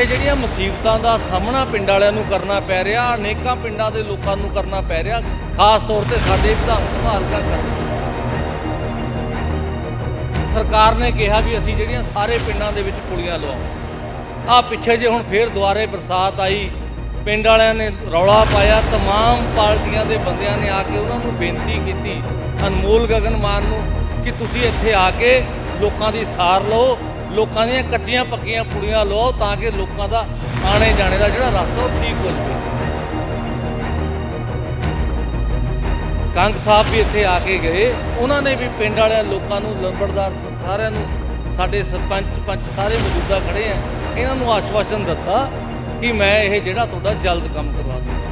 ਇਹ ਜਿਹੜੀਆਂ ਮੁਸੀਬਤਾਂ ਦਾ ਸਾਹਮਣਾ ਪਿੰਡ ਵਾਲਿਆਂ ਨੂੰ ਕਰਨਾ ਪੈ ਰਿਹਾ ਅਨੇਕਾਂ ਪਿੰਡਾਂ ਦੇ ਲੋਕਾਂ ਨੂੰ ਕਰਨਾ ਪੈ ਰਿਹਾ ਖਾਸ ਤੌਰ ਤੇ ਸਾਡੇ ਵਿਧਾਨ ਸਭਾ ਹਲਕਾ ਕਰਨ ਸਰਕਾਰ ਨੇ ਕਿਹਾ ਵੀ ਅਸੀਂ ਜਿਹੜੀਆਂ ਸਾਰੇ ਪਿੰਡਾਂ ਦੇ ਵਿੱਚ ਪੁਲੀਆਂ ਲਵਾਉਂ ਆ ਪਿੱਛੇ ਜੇ ਹੁਣ ਫੇਰ ਦੁਆਰੇ ਬਰਸਾਤ ਆਈ ਪਿੰਡ ਵਾਲਿਆਂ ਨੇ ਰੌਲਾ ਪਾਇਆ तमाम ਪਾਰਟੀਆਂ ਦੇ ਬੰਦਿਆਂ ਨੇ ਆ ਕੇ ਉਹਨਾਂ ਨੂੰ ਬੇਨਤੀ ਕੀਤੀ ਅਨਮੋਲ ਗਗਨਮਾਨ ਨੂੰ ਕਿ ਤੁਸੀਂ ਇੱਥੇ ਆ ਕੇ ਲੋਕਾਂ ਦੀ ਸਾਰ ਲਓ ਲੋਕਾਂ ਦੀਆਂ ਕੱਚੀਆਂ ਪੱਕੀਆਂ ਪੁੜੀਆਂ ਲਓ ਤਾਂ ਕਿ ਲੋਕਾਂ ਦਾ ਆਣੇ ਜਾਣੇ ਦਾ ਜਿਹੜਾ ਰਸਤਾ ਉਹ ਠੀਕ ਹੋ ਜਾਵੇ। ਕੰਗ ਸਾਹਿਬ ਵੀ ਇੱਥੇ ਆ ਕੇ ਗਏ। ਉਹਨਾਂ ਨੇ ਵੀ ਪਿੰਡ ਵਾਲਿਆਂ, ਲੋਕਾਂ ਨੂੰ, ਲੰਬੜਦਾਰ ਸਾਰਿਆਂ ਨੂੰ, ਸਾਡੇ ਸਰਪੰਚ, ਪੰਚ ਸਾਰੇ ਮੌਜੂਦਾ ਖੜੇ ਆ। ਇਹਨਾਂ ਨੂੰ ਆਸ਼ਵਾਸਨ ਦਿੱਤਾ ਕਿ ਮੈਂ ਇਹ ਜਿਹੜਾ ਤੁਹਾਡਾ ਜਲਦ ਕੰਮ ਕਰਵਾ ਦੂੰਗਾ।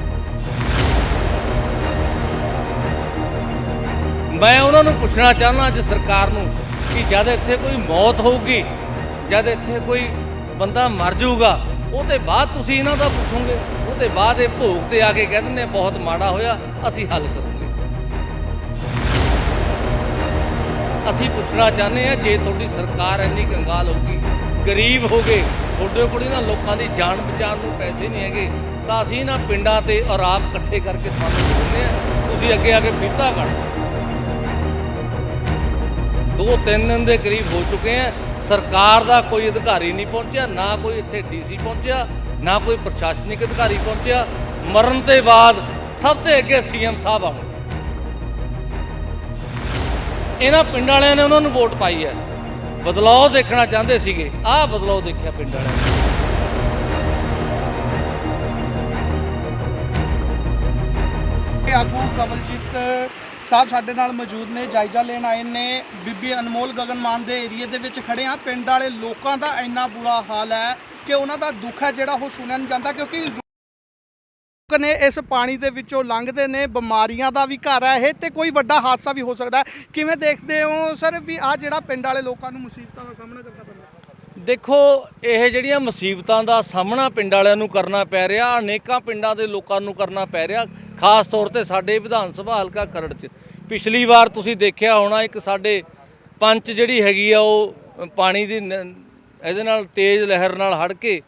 ਮੈਂ ਉਹਨਾਂ ਨੂੰ ਪੁੱਛਣਾ ਚਾਹੁੰਦਾ ਅੱਜ ਸਰਕਾਰ ਨੂੰ ਕਿ ਜਦ ਇੱਥੇ ਕੋਈ ਮੌਤ ਹੋਊਗੀ ਜਦ ਇੱਥੇ ਕੋਈ ਬੰਦਾ ਮਰ ਜਾਊਗਾ, ਉਹ ਤੇ ਬਾਅਦ ਤੁਸੀਂ ਇਹਨਾਂ ਦਾ ਪੁੱਛੋਗੇ, ਉਹ ਤੇ ਬਾਅਦ ਇਹ ਭੋਗ ਤੇ ਆ ਕੇ ਕਹਿ ਦਿੰਦੇ ਬਹੁਤ ਮਾੜਾ ਹੋਇਆ, ਅਸੀਂ ਹੱਲ ਕਰੂਗੇ। ਅਸੀਂ ਪੁੱਛਣਾ ਚਾਹੁੰਦੇ ਆ ਜੇ ਤੁਹਾਡੀ ਸਰਕਾਰ ਇੰਨੀ ਕੰਗਾਲ ਹੋਊਗੀ ਗਰੀਬ ਹੋਗੇ ਤੁਹਾਡੇ ਕੋਲ ਇਹਨਾਂ ਲੋਕਾਂ ਦੀ ਜਾਨ ਬਚਾਉਣ ਨੂੰ ਪੈਸੇ ਨਹੀਂ ਹੈਗੇ, ਤਾਂ ਅਸੀਂ ਇਹਨਾਂ ਪਿੰਡਾਂ ਤੇ ਔਰ ਆਪ ਇਕੱਠੇ ਕਰਕੇ ਤੁਹਾਨੂੰ ਦਿੰਦੇ ਆ ਤੁਸੀਂ ਅੱਗੇ ਆ ਕੇ ਫੀਤਾ ਕੱਢ ਦੋ ਤਿੰਨ ਦਿਨ ਦੇ ਕਰੀਬ ਹੋ ਚੁੱਕੇ ਆ ਸਰਕਾਰ ਦਾ ਕੋਈ ਅਧਿਕਾਰੀ ਨਹੀਂ ਪਹੁੰਚਿਆ, ਨਾ ਕੋਈ ਇੱਥੇ ਡੀਸੀ ਪਹੁੰਚਿਆ, ਨਾ ਕੋਈ ਪ੍ਰਸ਼ਾਸਨਿਕ ਅਧਿਕਾਰੀ ਪਹੁੰਚਿਆ। ਮਰਨ ਤੇ ਬਾਅਦ ਸਭ ਤੋਂ ਅੱਗੇ ਸੀਐਮ ਸਾਹਿਬ ਆਉਣਗੇ। ਇਹਨਾਂ ਪਿੰਡ ਵਾਲਿਆਂ ਨੇ ਉਹਨਾਂ ਨੂੰ ਵੋਟ ਪਾਈ ਹੈ। ਬਦਲਾਅ ਦੇਖਣਾ ਚਾਹੁੰਦੇ ਸੀਗੇ। ਆਹ ਬਦਲਾਅ ਦੇਖਿਆ ਪਿੰਡ ਵਾਲਿਆਂ ਨੇ। ਆਗੂ ਕਮਲਜੀਤ ਸਾਹਿਬ ਸਾਡੇ ਨਾਲ ਮੌਜੂਦ ਨੇ, ਜਾਇਜ਼ਾ ਲੈਣ ਆਏ ਨੇ। ਬੀਬੀ ਅਨਮੋਲ ਗਗਨਮਾਨ ਦੇ ਏਰੀਏ ਦੇ ਵਿੱਚ ਖੜੇ ਆ। ਪਿੰਡ ਵਾਲੇ ਲੋਕਾਂ ਦਾ ਇੰਨਾ ਬੁਰਾ ਹਾਲ ਹੈ ਕਿ ਉਹਨਾਂ ਦਾ ਦੁੱਖ ਹੈ ਜਿਹੜਾ ਉਹ ਸੁਣਿਆ ਨਹੀਂ ਜਾਂਦਾ ਕਿਉਂਕਿ ਲੋਕ ਨੇ ਇਸ ਪਾਣੀ ਦੇ ਵਿੱਚੋਂ ਲੰਘਦੇ ਨੇ, ਬਿਮਾਰੀਆਂ ਦਾ ਵੀ ਘਰ ਹੈ ਇਹ ਤੇ ਕੋਈ ਵੱਡਾ ਹਾਦਸਾ ਵੀ ਹੋ ਸਕਦਾ ਹੈ। ਕਿਵੇਂ ਦੇਖਦੇ ਹੋ ਸਰ ਵੀ ਆ ਜਿਹੜਾ ਪਿੰਡ ਵਾਲੇ ਲੋਕਾਂ ਨੂੰ ਮੁਸੀਬਤਾਂ ਦਾ ਸਾਹਮਣਾ ਕਰਨਾ ਪੈਂਦਾ ਦੇਖੋ, ਇਹ ਜਿਹੜੀਆਂ ਮੁਸੀਬਤਾਂ ਦਾ ਸਾਹਮਣਾ ਪਿੰਡ ਵਾਲਿਆਂ ਨੂੰ ਕਰਨਾ ਪੈ ਰਿਹਾ, ਅਨੇਕਾਂ ਪਿੰਡਾਂ ਦੇ ਲੋਕਾਂ ਨੂੰ ਕਰਨਾ ਪੈ ਰਿਹਾ। ਖਾਸ ਤੌਰ ਤੇ ਸਾਡੇ ਵਿਧਾਨ ਸਭਾ ਹਲਕਾ ਖਰੜ 'ਚ ਪਿਛਲੀ ਵਾਰ ਤੁਸੀਂ ਦੇਖਿਆ ਹੋਣਾ ਇੱਕ ਸਾਡੇ ਪੰਚ ਜਿਹੜੀ ਹੈਗੀ ਆ ਉਹ ਪਾਣੀ ਦੀ ਨ- ਇਹਦੇ ਨਾਲ ਤੇਜ਼ ਲਹਿਰ ਨਾਲ ਹੜ ਕੇ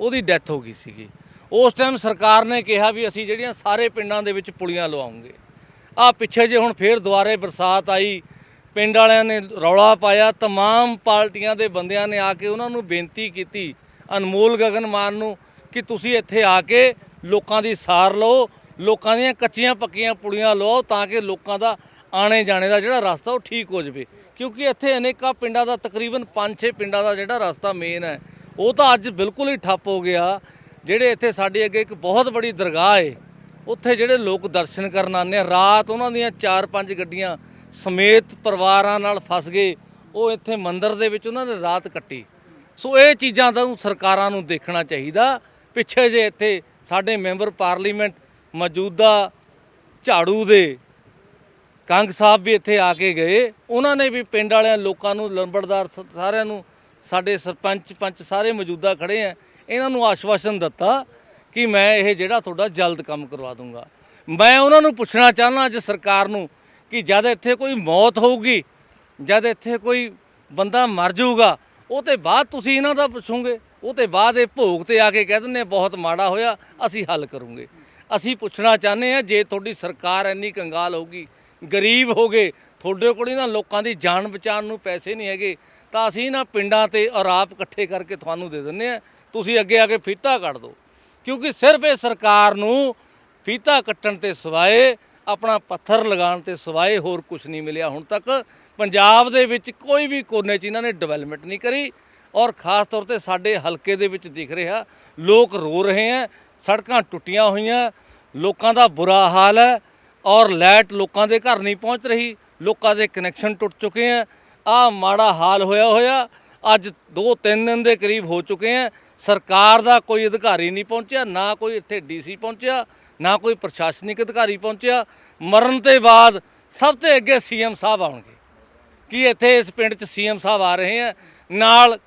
ਉਹਦੀ ਡੈਥ ਹੋ ਗਈ ਸੀਗੀ ਉਸ ਟਾਈਮ ਸਰਕਾਰ ਨੇ ਕਿਹਾ ਵੀ ਅਸੀਂ ਜਿਹੜੀਆਂ ਸਾਰੇ ਪਿੰਡਾਂ ਦੇ ਵਿੱਚ ਪੁਲੀਆਂ ਲਵਾਉਂਗੇ ਆ ਪਿੱਛੇ ਜੇ ਹੁਣ ਫੇਰ ਦੁਆਰੇ ਬਰਸਾਤ ਆਈ ਪਿੰਡ ਵਾਲਿਆਂ ਨੇ ਰੌਲਾ ਪਾਇਆ तमाम ਪਾਰਟੀਆਂ ਦੇ ਬੰਦਿਆਂ ਨੇ ਆ ਕੇ ਉਹਨਾਂ ਨੂੰ ਬੇਨਤੀ ਕੀਤੀ ਅਨਮੋਲ ਗਗਨਮਾਨ ਨੂੰ ਕਿ ਤੁਸੀਂ ਇੱਥੇ ਆ ਕੇ ਲੋਕਾਂ ਦੀ ਸਾਰ ਲਓ ਲੋਕਾਂ ਦੀਆਂ ਕੱਚੀਆਂ ਪੱਕੀਆਂ ਪੁੜੀਆਂ ਲਓ ਤਾਂ ਕਿ ਲੋਕਾਂ ਦਾ ਆਣੇ ਜਾਣੇ ਦਾ ਜਿਹੜਾ ਰਸਤਾ ਉਹ ਠੀਕ ਹੋ ਜਾਵੇ। ਕਿਉਂਕਿ ਇੱਥੇ ਅਨੇਕਾਂ ਪਿੰਡਾਂ ਦਾ ਤਕਰੀਬਨ 5-6 ਪਿੰਡਾਂ ਦਾ ਜਿਹੜਾ ਰਸਤਾ ਮੇਨ ਹੈ, ਉਹ ਤਾਂ ਅੱਜ ਬਿਲਕੁਲ ਹੀ ਠੱਪ ਹੋ ਗਿਆ। ਜਿਹੜੇ ਇੱਥੇ ਸਾਡੇ ਅੱਗੇ ਇੱਕ ਬਹੁਤ ਬੜੀ ਦਰਗਾਹ ਏ, ਉੱਥੇ ਜਿਹੜੇ ਲੋਕ ਦਰਸ਼ਨ ਕਰਨ ਆਉਂਦੇ ਆ, ਰਾਤ ਉਹਨਾਂ ਦੀਆਂ 4-5 ਗੱਡੀਆਂ ਸਮੇਤ ਪਰਿਵਾਰਾਂ ਨਾਲ ਫਸ ਗਏ, ਉਹ ਇੱਥੇ ਮੰਦਿਰ ਦੇ ਵਿੱਚ ਉਹਨਾਂ ਨੇ ਰਾਤ ਕੱਟੀ। ਸੋ ਇਹ ਚੀਜ਼ਾਂ ਤਾਂ ਸਰਕਾਰਾਂ ਨੂੰ ਦੇਖਣਾ ਚਾਹੀਦਾ। ਪਿੱਛੇ ਜੇ ਇੱਥੇ ਸਾਡੇ ਮੈਂਬਰ ਪਾਰਲੀਮੈਂਟ ਮੌਜੂਦਾ ਝਾੜੂ ਦੇ ਕੰਗ ਸਾਹਿਬ ਵੀ ਇੱਥੇ ਆ ਕੇ ਗਏ। ਉਹਨਾਂ ਨੇ ਵੀ ਪਿੰਡ ਵਾਲਿਆਂ, ਲੋਕਾਂ ਨੂੰ, ਲੰਬੜਦਾਰ ਸਾਰਿਆਂ ਨੂੰ, ਸਾਡੇ ਸਰਪੰਚ ਪੰਚ ਸਾਰੇ ਮੌਜੂਦਾ ਖੜੇ ਆ। ਇਹਨਾਂ ਨੂੰ ਆਸ਼ਵਾਸਨ ਦਿੱਤਾ ਕਿ ਮੈਂ ਇਹ ਜਿਹੜਾ ਤੁਹਾਡਾ ਜਲਦ ਕੰਮ ਕਰਵਾ ਦੂੰਗਾ। ਮੈਂ ਉਹਨਾਂ ਨੂੰ ਪੁੱਛਣਾ ਚਾਹੁੰਦਾ ਅੱਜ ਸਰਕਾਰ ਨੂੰ ਕਿ ਜਦ ਇੱਥੇ ਕੋਈ ਮੌਤ ਹੋਊਗੀ, ਜਦ ਇੱਥੇ ਕੋਈ ਬੰਦਾ ਮਰ ਜਾਊਗਾ, ਉਹ ਤੇ ਬਾਅਦ ਤੁਸੀਂ ਇਹਨਾਂ ਦਾ ਪੁੱਛੋਗੇ। ਉਹ ਤੇ ਬਾਅਦ ਇਹ ਭੋਗ ਤੇ ਆ ਕੇ ਕਹਿ ਦਿੰਦੇ ਬਹੁਤ ਮਾੜਾ ਹੋਇਆ, ਅਸੀਂ ਹੱਲ ਕਰੂੰਗੇ। ਅਸੀਂ ਪੁੱਛਣਾ ਚਾਹੁੰਦੇ ਆ ਜੇ ਤੁਹਾਡੀ ਸਰਕਾਰ ਇੰਨੀ ਕੰਗਾਲ ਹੋਊਗੀ, ਗਰੀਬ ਹੋਗੇ ਤੁਹਾਡੇ ਕੋਲ ਇਹਨਾਂ ਲੋਕਾਂ ਦੀ ਜਾਨ ਬਚਾਉਣ ਨੂੰ ਪੈਸੇ ਨਹੀਂ ਹੈਗੇ, ਤਾਂ ਅਸੀਂ ਇਹਨਾਂ ਪਿੰਡਾਂ ਤੇ ਔਰ ਆਪ ਇਕੱਠੇ ਕਰਕੇ ਤੁਹਾਨੂੰ ਦੇ ਦਿੰਦੇ ਆ ਤੁਸੀਂ ਅੱਗੇ ਆ ਕੇ ਫੀਤਾ ਕੱਢ ਦਿਓ। ਕਿਉਂਕਿ ਸਿਰਫ ਇਹ ਸਰਕਾਰ ਨੂੰ ਫੀਤਾ ਕੱਟਣ ਤੇ ਸਿਵਾਏ, ਆਪਣਾ ਪੱਥਰ ਲਗਾਉਣ ਤੇ ਸਿਵਾਏ ਹੋਰ ਕੁਝ ਨਹੀਂ ਮਿਲਿਆ ਹੁਣ ਤੱਕ। ਪੰਜਾਬ ਦੇ ਵਿੱਚ ਕੋਈ ਵੀ ਕੋਨੇ 'ਚ ਇਹਨਾਂ ਨੇ ਡਿਵੈਲਪਮੈਂਟ ਨਹੀਂ ਕਰੀ ਔਰ ਖਾਸ ਤੌਰ ਤੇ ਸਾਡੇ ਹਲਕੇ ਦੇ ਵਿੱਚ ਦਿਖ ਰਿਹਾ, ਲੋਕ ਰੋ ਰਹੇ ਆ ਸੜਕਾਂ ਟੁੱਟੀਆਂ ਹੋਈਆਂ, ਲੋਕਾਂ ਦਾ ਬੁਰਾ ਹਾਲ ਹੈ ਔਰ ਲਾਈਟ ਲੋਕਾਂ ਦੇ ਘਰ ਨਹੀਂ ਪਹੁੰਚ ਰਹੀ, ਲੋਕਾਂ ਦੇ ਕਨੈਕਸ਼ਨ ਟੁੱਟ ਚੁੱਕੇ ਆ ਆ ਮਾੜਾ ਹਾਲ ਹੋਇਆ ਹੋਇਆ, ਅੱਜ 2-3 ਦਿਨ ਦੇ ਕਰੀਬ ਹੋ ਚੁੱਕੇ ਆ ਸਰਕਾਰ ਦਾ ਕੋਈ ਅਧਿਕਾਰੀ ਨਹੀਂ ਪਹੁੰਚਿਆ, ਨਾ ਕੋਈ ਇੱਥੇ ਡੀਸੀ ਪਹੁੰਚਿਆ, ਨਾ ਕੋਈ ਪ੍ਰਸ਼ਾਸਨਿਕ ਅਧਿਕਾਰੀ ਪਹੁੰਚਿਆ। ਮਰਨ ਤੇ ਬਾਅਦ ਸਭ ਤੋਂ ਅੱਗੇ ਸੀਐਮ ਸਾਹਿਬ ਆਉਣਗੇ। ਕੀ ਇੱਥੇ ਇਸ ਪਿੰਡ 'ਚ ਸੀਐਮ ਸਾਹਿਬ ਆ ਰਹੇ ਆ ਨਾਲ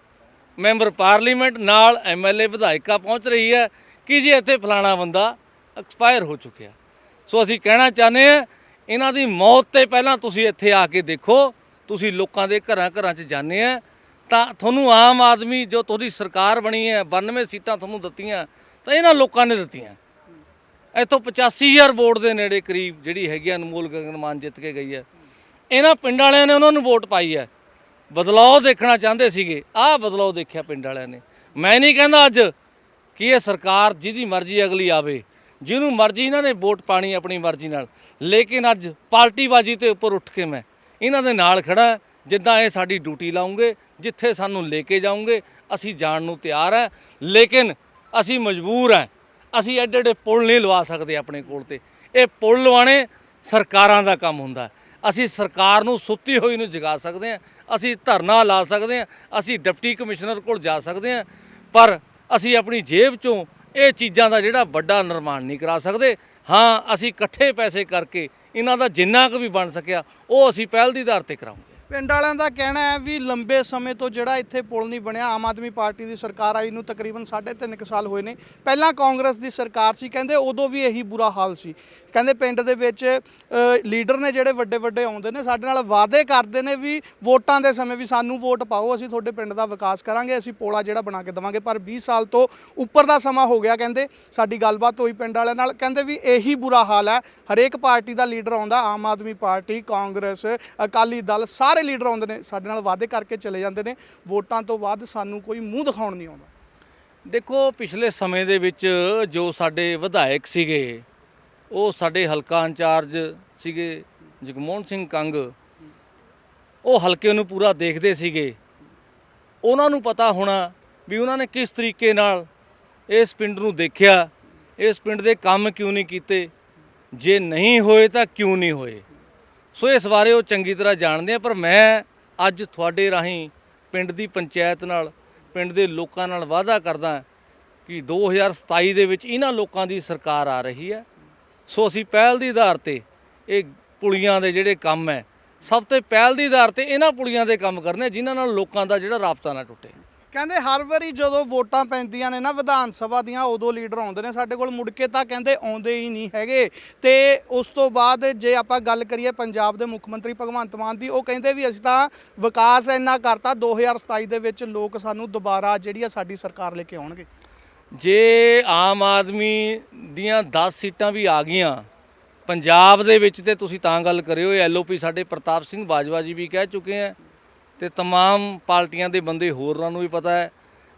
ਮੈਂਬਰ ਪਾਰਲੀਮੈਂਟ, ਨਾਲ ਐਮਐਲਏ ਵਿਧਾਇਕਾ ਪਹੁੰਚ ਰਹੀ ਹੈ। ਕਿ ਜੀ ਇੱਥੇ ਫਲਾਣਾ ਬੰਦਾ ਐਕਸਪਾਇਰ ਹੋ ਚੁੱਕਿਆ। ਸੋ ਅਸੀਂ ਕਹਿਣਾ ਚਾਹੁੰਦੇ ਆ ਇਹਨਾਂ ਦੀ ਮੌਤ ਤੇ ਪਹਿਲਾਂ ਤੁਸੀਂ ਇੱਥੇ ਆ ਕੇ ਦੇਖੋ, ਤੁਸੀਂ ਲੋਕਾਂ ਦੇ ਘਰਾਂ ਘਰਾਂ 'ਚ ਜਾਂਦੇ ਆ ਤਾਂ ਤੁਹਾਨੂੰ ਆਮ ਆਦਮੀ ਜੋ ਤੁਹਾਡੀ ਸਰਕਾਰ ਬਣੀ ਹੈ 92 ਸੀਟਾਂ ਤੁਹਾਨੂੰ ਦਿੱਤੀਆਂ, ਤਾਂ ਇਹਨਾਂ ਲੋਕਾਂ ਨੇ ਦਿੱਤੀਆਂ। ਇੱਥੋਂ 85000 ਵੋਟ ਦੇ ਨੇੜੇ ਕਰੀਬ ਜਿਹੜੀ ਹੈਗੀ ਆ, ਅਨਮੋਲ ਗਗਨ ਮਾਨ ਜਿੱਤ ਕੇ ਗਈ ਹੈ। ਇਹਨਾਂ ਪਿੰਡ ਵਾਲਿਆਂ ਨੇ ਉਹਨਾਂ ਨੂੰ ਵੋਟ ਪਾਈ ਹੈ। ਬਦਲਾਅ ਦੇਖਣਾ ਚਾਹੁੰਦੇ ਸੀਗੇ, ਆਹ ਬਦਲਾਅ ਦੇਖਿਆ ਪਿੰਡ ਵਾਲਿਆਂ ਨੇ। ਮੈਂ ਨਹੀਂ ਕਹਿੰਦਾ ਅੱਜ ਕਿ ਇਹ ਸਰਕਾਰ ਜਿਹਦੀ ਮਰਜ਼ੀ ਅਗਲੀ ਆਵੇ, ਜਿਹਨੂੰ ਮਰਜ਼ੀ ਇਹਨਾਂ ਨੇ ਵੋਟ ਪਾਣੀ ਆਪਣੀ ਮਰਜ਼ੀ ਨਾਲ। ਲੇਕਿਨ ਅੱਜ ਪਾਰਟੀਬਾਜ਼ੀ ਤੇ ਉੱਪਰ ਉੱਠ ਕੇ ਮੈਂ ਇਹਨਾਂ ਦੇ ਨਾਲ ਖੜਾ ਜਿੱਦਾਂ ਇਹ ਸਾਡੀ ਡਿਊਟੀ ਲਾਉਂਗੇ, ਜਿੱਥੇ ਸਾਨੂੰ ਲੈ ਕੇ ਜਾਓਗੇ ਅਸੀਂ ਜਾਣ ਨੂੰ ਤਿਆਰ ਹੈ। ਲੇਕਿਨ ਅਸੀਂ ਮਜਬੂਰ ਹਾਂ, ਅਸੀਂ ਐਡੇ ਐਡੇ ਪੁਲ ਨਹੀਂ ਲਵਾ ਸਕਦੇ ਆਪਣੇ ਕੋਲ ਤੇ। ਇਹ ਪੁਲ ਲਵਾਣੇ ਸਰਕਾਰਾਂ ਦਾ ਕੰਮ ਹੁੰਦਾ ਅਸੀਂ ਸਰਕਾਰ ਨੂੰ ਸੁੱਤੀ ਹੋਈ ਨੂੰ ਜਗਾ ਸਕਦੇ ਹਾਂ, ਅਸੀਂ ਧਰਨਾ ਲਾ ਸਕਦੇ ਹਾਂ, ਅਸੀਂ ਡਿਪਟੀ ਕਮਿਸ਼ਨਰ ਕੋਲ ਜਾ ਸਕਦੇ ਹਾਂ, ਪਰ ਅਸੀਂ ਆਪਣੀ ਜੇਬ ਚੋਂ ਇਹ ਚੀਜ਼ਾਂ ਦਾ ਜਿਹੜਾ ਵੱਡਾ ਨਿਰਮਾਣ ਨਹੀਂ ਕਰਾ ਸਕਦੇ। ਹਾਂ, ਅਸੀਂ ਇਕੱਠੇ ਪੈਸੇ ਕਰਕੇ ਇਹਨਾਂ ਦਾ ਜਿੰਨਾ ਕੁ ਵੀ ਬਣ ਸਕਿਆ, ਉਹ ਅਸੀਂ ਪਹਿਲ ਦੀ ਆਧਾਰ ਤੇ ਕਰਾਂਗੇ। ਪਿੰਡ ਵਾਲਿਆਂ ਦਾ ਕਹਿਣਾ ਹੈ ਵੀ ਲੰਬੇ ਸਮੇਂ ਤੋਂ ਜਿਹੜਾ ਇੱਥੇ ਪੁਲ ਨਹੀਂ ਬਣਿਆ, ਆਮ ਆਦਮੀ ਪਾਰਟੀ ਦੀ ਸਰਕਾਰ ਆਈ ਨੂੰ ਤਕਰੀਬਨ 3.5 ਕੁ ਸਾਲ ਹੋਏ ਨੇ। ਪਹਿਲਾਂ ਕਾਂਗਰਸ ਦੀ ਸਰਕਾਰ ਸੀ, ਕਹਿੰਦੇ ਉਦੋਂ ਵੀ ਇਹੀ ਬੁਰਾ ਹਾਲ ਸੀ। ਕਹਿੰਦੇ ਪਿੰਡ ਦੇ ਵਿੱਚ ਲੀਡਰ ਨੇ ਜਿਹੜੇ ਵੱਡੇ ਵੱਡੇ ਆਉਂਦੇ ਨੇ, ਸਾਡੇ ਨਾਲ ਵਾਅਦੇ ਕਰਦੇ ਨੇ ਵੀ ਵੋਟਾਂ ਦੇ ਸਮੇਂ ਵੀ ਸਾਨੂੰ ਵੋਟ ਪਾਓ, ਅਸੀਂ ਤੁਹਾਡੇ ਪਿੰਡ ਦਾ ਵਿਕਾਸ ਕਰਾਂਗੇ, ਅਸੀਂ ਪੋਲਾ ਜਿਹੜਾ ਬਣਾ ਕੇ ਦੇਵਾਂਗੇ। ਪਰ 20 ਸਾਲ ਤੋਂ ਉੱਪਰ ਦਾ ਸਮਾਂ ਹੋ ਗਿਆ, ਕਹਿੰਦੇ ਸਾਡੀ ਗੱਲਬਾਤ ਹੋਈ ਪਿੰਡ ਵਾਲਿਆਂ ਨਾਲ। ਕਹਿੰਦੇ ਵੀ ਇਹੀ ਬੁਰਾ ਹਾਲ ਹੈ, ਹਰੇਕ ਪਾਰਟੀ ਦਾ ਲੀਡਰ ਆਉਂਦਾ, ਆਮ ਆਦਮੀ ਪਾਰਟੀ, ਕਾਂਗਰਸ, ਅਕਾਲੀ ਦਲ, ਸਾਰੇ ਲੀਡਰ ਆਉਂਦੇ ਨੇ, ਸਾਡੇ ਨਾਲ ਵਾਅਦੇ ਕਰਕੇ ਚਲੇ ਜਾਂਦੇ ਨੇ, ਵੋਟਾਂ ਤੋਂ ਬਾਅਦ ਸਾਨੂੰ ਕੋਈ ਮੂੰਹ ਦਿਖਾਉਣ ਨਹੀਂ ਆਉਂਦਾ। ਦੇਖੋ, ਪਿਛਲੇ ਸਮੇਂ ਦੇ ਵਿੱਚ ਜੋ ਸਾਡੇ ਵਿਧਾਇਕ ਸੀਗੇ, ਉਹ ਸਾਡੇ ਹਲਕਾ ਇੰਚਾਰਜ ਸੀਗੇ, ਜਗਮੋਹਨ ਸਿੰਘ ਕੰਗ। ਉਹ ਹਲਕੇ ਨੂੰ ਪੂਰਾ ਦੇਖਦੇ ਸੀਗੇ। ਉਹਨਾਂ ਨੂੰ ਪਤਾ ਹੋਣਾ ਵੀ ਉਹਨਾਂ ਨੇ ਕਿਸ ਤਰੀਕੇ ਨਾਲ ਇਸ ਪਿੰਡ ਨੂੰ ਦੇਖਿਆ, ਇਸ ਪਿੰਡ ਦੇ ਕੰਮ ਕਿਉਂ ਨਹੀਂ ਕੀਤੇ, ਜੇ ਨਹੀਂ ਹੋਏ ਤਾਂ ਕਿਉਂ ਨਹੀਂ ਹੋਏ? ਸੋ ਇਸ ਬਾਰੇ ਉਹ ਚੰਗੀ ਤਰ੍ਹਾਂ ਜਾਣਦੇ ਆ, ਪਰ ਮੈਂ ਅੱਜ ਤੁਹਾਡੇ ਰਾਹੀਂ ਪਿੰਡ ਦੀ ਪੰਚਾਇਤ ਨਾਲ, ਪਿੰਡ ਦੇ ਲੋਕਾਂ ਨਾਲ ਵਾਅਦਾ ਕਰਦਾ ਕਿ 2027 ਦੇ ਵਿੱਚ ਇਹਨਾਂ ਲੋਕਾਂ ਦੀ ਸਰਕਾਰ ਆ ਰਹੀ ਹੈ। ਸੋ ਅਸੀਂ ਪਹਿਲ ਦੀ ਆਧਾਰ ਤੇ ਇਹ ਪੁਲੀਆਂ ਦੇ ਜਿਹੜੇ ਕੰਮ ਹੈ, ਸਭ ਤੋਂ ਪਹਿਲ ਦੀ ਆਧਾਰ ਤੇ ਇਹਨਾਂ ਪੁਲੀਆਂ ਦੇ ਕੰਮ ਕਰਨੇ ਜਿਨ੍ਹਾਂ ਨਾਲ ਲੋਕਾਂ ਦਾ ਜਿਹੜਾ ਰਾਬਤਾ ਨਾ ਟੁੱਟੇ। ਕਹਿੰਦੇ ਹਰ ਵਾਰੀ ਜਦੋਂ ਵੋਟਾਂ ਪੈਂਦੀਆਂ ਨੇ ਨਾ ਵਿਧਾਨ ਸਭਾ ਦੀਆਂ, ਉਦੋਂ ਲੀਡਰ ਆਉਂਦੇ ਨੇ ਸਾਡੇ ਕੋਲ। ਮੁੜ ਕੇ ਤਾਂ ਕਹਿੰਦੇ ਆਉਂਦੇ ਹੀ ਨਹੀਂ ਹੈਗੇ। ਤੇ ਉਸ ਤੋਂ ਬਾਅਦ ਜੇ ਆਪਾਂ ਗੱਲ ਕਰੀਏ ਪੰਜਾਬ ਦੇ ਮੁੱਖ ਮੰਤਰੀ ਭਗਵੰਤ ਮਾਨ ਦੀ, ਉਹ ਕਹਿੰਦੇ ਵੀ ਅਸੀਂ ਤਾਂ ਵਿਕਾਸ ਇੰਨਾ ਕਰਤਾ 2027 ਦੇ ਵਿੱਚ ਲੋਕ ਸਾਨੂੰ ਦੁਬਾਰਾ ਜਿਹੜੀ ਆ ਸਾਡੀ ਸਰਕਾਰ ਲੈ ਕੇ ਆਉਣਗੇ। ਜੇ ਆਮ ਆਦਮੀ ਦੀਆਂ 10 ਸੀਟਾਂ ਵੀ ਆ ਗਈਆਂ, ਪੰਜਾਬ ਦੇ ਵਿੱਚ ਤੇ ਤੁਸੀਂ ਤਾਂ ਗੱਲ ਕਰਿਓ ਐਲਓਪੀ ਸਾਡੇ ਪ੍ਰਤਾਪ ਸਿੰਘ ਬਾਜਵਾ ਜੀ ਵੀ ਕਹਿ ਚੁੱਕੇ ਹੈ ਤੇ तमाम ਪਾਰਟੀਆਂ ਦੇ ਬੰਦੇ ਹੋਰਾਂ ਨੂੰ ਵੀ ਪਤਾ ਹੈ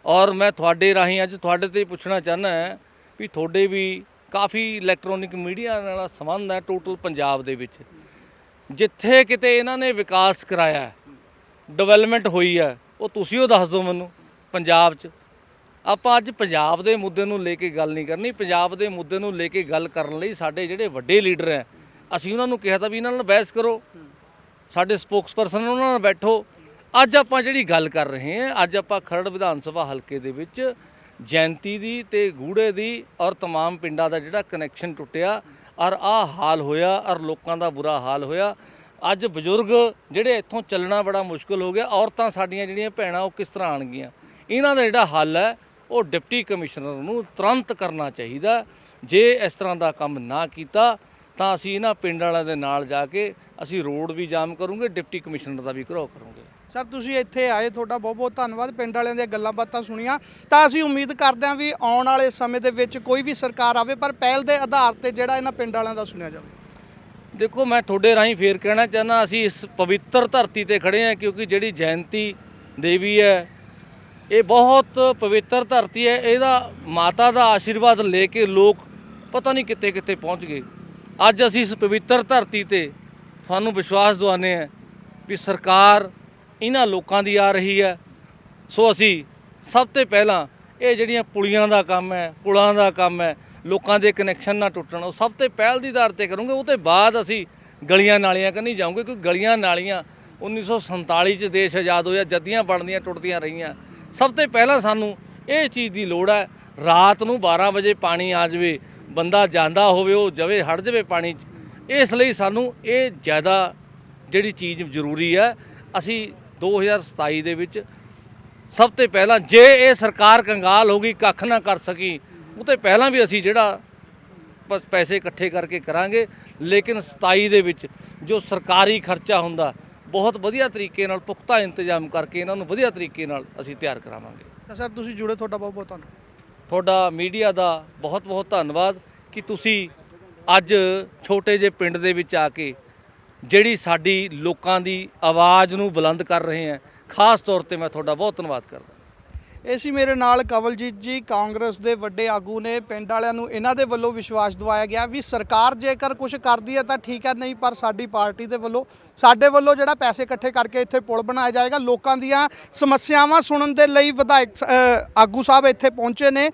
ਔਰ ਮੈਂ ਤੁਹਾਡੇ ਰਾਹੀਂ ਅੱਜ ਤੁਹਾਡੇ ਤੇ ਪੁੱਛਣਾ ਚਾਹੁੰਦਾ ਹੈ ਵੀ ਤੁਹਾਡੇ ਵੀ ਕਾਫੀ ਇਲੈਕਟ੍ਰੋਨਿਕ ਮੀਡੀਆ ਨਾਲ ਸੰਬੰਧ ਹੈ ਟੋਟਲ ਪੰਜਾਬ ਦੇ ਵਿੱਚ ਜਿੱਥੇ ਕਿਤੇ ਇਹਨਾਂ ਨੇ ਵਿਕਾਸ ਕਰਾਇਆ ਡਿਵੈਲਪਮੈਂਟ ਹੋਈ ਹੈ ਉਹ ਤੁਸੀਂ ਉਹ ਦੱਸ ਦਿਓ ਮੈਨੂੰ ਪੰਜਾਬ 'ਚ ਆਪਾਂ ਅੱਜ ਪੰਜਾਬ ਦੇ ਮੁੱਦੇ ਨੂੰ ਲੈ ਕੇ ਗੱਲ ਨਹੀਂ ਕਰਨੀ ਪੰਜਾਬ ਦੇ ਮੁੱਦੇ ਨੂੰ ਲੈ ਕੇ ਗੱਲ ਕਰਨ ਲਈ ਸਾਡੇ ਜਿਹੜੇ ਵੱਡੇ ਲੀਡਰ ਹੈ ਅਸੀਂ ਉਹਨਾਂ ਨੂੰ ਕਿਹਾ ਤਾਂ ਵੀ ਇਹਨਾਂ ਨਾਲ ਬਹਿਸ ਕਰੋ ਸਾਡੇ ਸਪੋਕਸਪਰਸਨ ਉਹਨਾਂ ਨਾਲ ਬੈਠੋ ਅੱਜ ਆਪਾਂ ਜਿਹੜੀ ਗੱਲ ਕਰ ਰਹੇ ਹਾਂ ਅੱਜ ਆਪਾਂ ਖਰੜ ਵਿਧਾਨ ਸਭਾ ਹਲਕੇ ਦੇ ਵਿੱਚ ਜੈਂਤੀ ਦੀ ਤੇ ਗੂੜੇ ਦੀ ਔਰ तमाम ਪਿੰਡਾਂ ਦਾ ਜਿਹੜਾ ਕਨੈਕਸ਼ਨ ਟੁੱਟਿਆ ਔਰ ਆਹ ਹਾਲ ਹੋਇਆ ਔਰ ਲੋਕਾਂ ਦਾ ਬੁਰਾ ਹਾਲ ਹੋਇਆ ਅੱਜ ਬਜ਼ੁਰਗ ਜਿਹੜੇ ਇੱਥੋਂ ਚੱਲਣਾ ਬੜਾ ਮੁਸ਼ਕਲ ਹੋ ਗਿਆ ਔਰਤਾਂ ਸਾਡੀਆਂ ਜਿਹੜੀਆਂ ਭੈਣਾਂ ਉਹ ਕਿਸ ਤਰ੍ਹਾਂ ਆਣਗੀਆਂ ਇਹਨਾਂ ਦਾ ਜਿਹੜਾ ਹੱਲ ਹੈ ਉਹ ਡਿਪਟੀ ਕਮਿਸ਼ਨਰ ਨੂੰ ਤੁਰੰਤ ਕਰਨਾ ਚਾਹੀਦਾ ਜੇ ਇਸ ਤਰ੍ਹਾਂ ਦਾ ਕੰਮ ਨਾ ਕੀਤਾ ਤਾਂ ਅਸੀਂ ਇਹਨਾਂ ਪਿੰਡ ਵਾਲਿਆਂ ਦੇ ਨਾਲ ਜਾ ਕੇ ਅਸੀਂ ਰੋਡ ਵੀ ਜਾਮ ਕਰੂੰਗੇ ਡਿਪਟੀ ਕਮਿਸ਼ਨਰ ਦਾ ਵੀ ਘਰੋ ਕਰੂੰਗੇ ਸਰ, ਤੁਸੀਂ ਇੱਥੇ ਆਏ, ਤੁਹਾਡਾ ਬਹੁਤ ਬਹੁਤ ਧੰਨਵਾਦ, ਪਿੰਡ ਵਾਲਿਆਂ ਦੀਆਂ ਗੱਲਾਂ ਬਾਤਾਂ ਸੁਣੀਆਂ। ਤਾਂ ਅਸੀਂ ਉਮੀਦ ਕਰਦੇ ਹਾਂ ਵੀ ਆਉਣ ਵਾਲੇ ਸਮੇਂ ਦੇ ਵਿੱਚ ਕੋਈ ਵੀ ਸਰਕਾਰ ਆਵੇ, ਪਰ ਪਹਿਲ ਦੇ ਆਧਾਰ ਤੇ ਜਿਹੜਾ ਇਹਨਾਂ ਪਿੰਡ ਵਾਲਿਆਂ ਦਾ ਸੁਣਿਆ ਜਾਵੇ। ਦੇਖੋ, ਮੈਂ ਤੁਹਾਡੇ ਰਾਹੀਂ ਫੇਰ ਕਹਿਣਾ ਚਾਹੁੰਦਾ, ਅਸੀਂ ਇਸ ਪਵਿੱਤਰ ਧਰਤੀ ਤੇ ਖੜੇ ਹਾਂ, ਕਿਉਂਕਿ ਜਿਹੜੀ ਜੈਨਤੀ ਦੇਵੀ ਹੈ, ਇਹ ਬਹੁਤ ਪਵਿੱਤਰ ਧਰਤੀ ਹੈ। ਇਹਦਾ ਮਾਤਾ ਦਾ ਆਸ਼ੀਰਵਾਦ ਲੈ ਕੇ ਲੋਕ ਪਤਾ ਨਹੀਂ ਕਿੱਥੇ ਕਿੱਥੇ ਪਹੁੰਚ ਗਏ। ਅੱਜ ਅਸੀਂ ਇਸ ਪਵਿੱਤਰ ਧਰਤੀ ਤੇ ਤੁਹਾਨੂੰ ਵਿਸ਼ਵਾਸ ਦਿਵਾਉਂਦੇ ਹਾਂ ਵੀ ਸਰਕਾਰ ਇਹਨਾਂ ਲੋਕਾਂ ਦੀ ਆ ਰਹੀ ਹੈ। ਸੋ ਅਸੀਂ ਸਭ ਤੋਂ ਪਹਿਲਾਂ ਇਹ ਜਿਹੜੀਆਂ ਪੁਲੀਆਂ ਦਾ ਕੰਮ ਹੈ, ਪੁਲਾਂ ਦਾ ਕੰਮ ਹੈ, ਲੋਕਾਂ ਦੇ ਕਨੈਕਸ਼ਨ ਨਾ ਟੁੱਟਣ, ਉਹ ਸਭ ਤੋਂ ਪਹਿਲ ਦੀ ਆਧਾਰ ਤੇ ਕਰੂੰਗੇ। ਉਹ ਤੋਂ ਬਾਅਦ ਅਸੀਂ ਗਲੀਆਂ ਨਾਲੀਆਂ ਕੰਨੀ ਜਾਊਂਗੇ, ਕਿਉਂਕਿ ਗਲੀਆਂ ਨਾਲੀਆਂ 1947 ਚ ਦੇਸ਼ ਆਜ਼ਾਦ ਹੋਇਆ, ਜੱਦੀਆਂ ਬਣਦੀਆਂ, ਟੁੱਟਦੀਆਂ ਰਹੀਆਂ। ਸਭ ਤੋਂ ਪਹਿਲਾਂ ਸਾਨੂੰ ਇਹ ਚੀਜ਼ ਦੀ ਲੋੜ ਹੈ, ਰਾਤ ਨੂੰ 12 ਵਜੇ ਪਾਣੀ ਆ ਜਾਵੇ, ਬੰਦਾ ਜਾਂਦਾ ਹੋਵੇ, ਉਹ ਜਵੇ ਹੜ ਜਾਵੇ ਪਾਣੀ 'ਚ। ਇਸ ਲਈ ਸਾਨੂੰ ਇਹ ਜ਼ਿਆਦਾ ਜਿਹੜੀ ਚੀਜ਼ ਜ਼ਰੂਰੀ ਹੈ, ਅਸੀਂ 2027 ਦੇ ਵਿੱਚ ਸਭ ਤੋਂ ਪਹਿਲਾਂ ਜੇ ਇਹ ਸਰਕਾਰ ਕੰਗਾਲ ਹੋ ਗਈ ਕੱਖ ਨਾ ਕਰ ਸਕੀ ਉਹ ਤੋਂ ਪਹਿਲਾਂ ਵੀ ਅਸੀਂ ਜਿਹੜਾ ਪੈਸੇ ਇਕੱਠੇ ਕਰਕੇ ਕਰਾਂਗੇ। ਲੇਕਿਨ 27 ਦੇ ਵਿੱਚ ਜੋ ਸਰਕਾਰੀ ਖਰਚਾ ਹੁੰਦਾ ਬਹੁਤ ਵਧੀਆ ਤਰੀਕੇ ਨਾਲ ਪੁਖਤਾ ਇੰਤਜ਼ਾਮ ਕਰਕੇ ਇਹਨਾਂ ਨੂੰ ਵਧੀਆ ਤਰੀਕੇ ਨਾਲ ਅਸੀਂ ਤਿਆਰ ਕਰਾਵਾਂਗੇ। ਤਾਂ ਸਰ ਤੁਸੀਂ ਜੁੜੇ ਤੁਹਾਡਾ ਬਹੁਤ ਬਹੁਤ ਧੰਨਵਾਦ। ਤੁਹਾਡਾ ਮੀਡੀਆ ਦਾ ਬਹੁਤ ਬਹੁਤ ਧੰਨਵਾਦ ਕਿ ਤੁਸੀਂ ਅੱਜ ਛੋਟੇ ਜਿਹੇ ਪਿੰਡ ਦੇ ਵਿੱਚ ਆ ਕੇ ਜਿਹੜੀ ਸਾਡੀ ਲੋਕਾਂ ਦੀ ਆਵਾਜ਼ ਨੂੰ ਬੁਲੰਦ ਕਰ ਰਹੇ ਹੈ। ਖਾਸ ਤੌਰ ਤੇ ਮੈਂ ਤੁਹਾਡਾ ਬਹੁਤ ਧੰਨਵਾਦ ਕਰਦਾ ਇਹ ਸੀ ਮੇਰੇ ਨਾਲ ਕਵਲਜੀਤ ਜੀ ਕਾਂਗਰਸ ਦੇ ਵੱਡੇ ਆਗੂ ਨੇ ਪਿੰਡ ਵਾਲਿਆਂ ਨੂੰ ਇਹਨਾਂ ਦੇ ਵੱਲੋਂ ਵਿਸ਼ਵਾਸ ਦਿਵਾਇਆ ਗਿਆ ਵੀ ਸਰਕਾਰ ਜੇਕਰ ਕੁਝ ਕਰਦੀ ਹੈ ਤਾਂ ਠੀਕ ਹੈ ਨਹੀਂ ਪਰ ਸਾਡੀ ਪਾਰਟੀ ਦੇ ਵੱਲੋਂ ਸਾਡੇ ਵੱਲੋਂ ਜਿਹੜਾ ਪੈਸੇ ਇਕੱਠੇ ਕਰਕੇ ਇੱਥੇ ਪੁਲ ਬਣਾਇਆ ਜਾਏਗਾ। ਲੋਕਾਂ ਦੀਆਂ ਸਮੱਸਿਆਵਾਂ ਸੁਣਨ ਦੇ ਲਈ ਵਿਧਾਇਕ ਸ- ਅ, ਆਗੂ ਸਾਹਿਬ ਇੱਥੇ ਪਹੁੰਚੇ ਨੇ।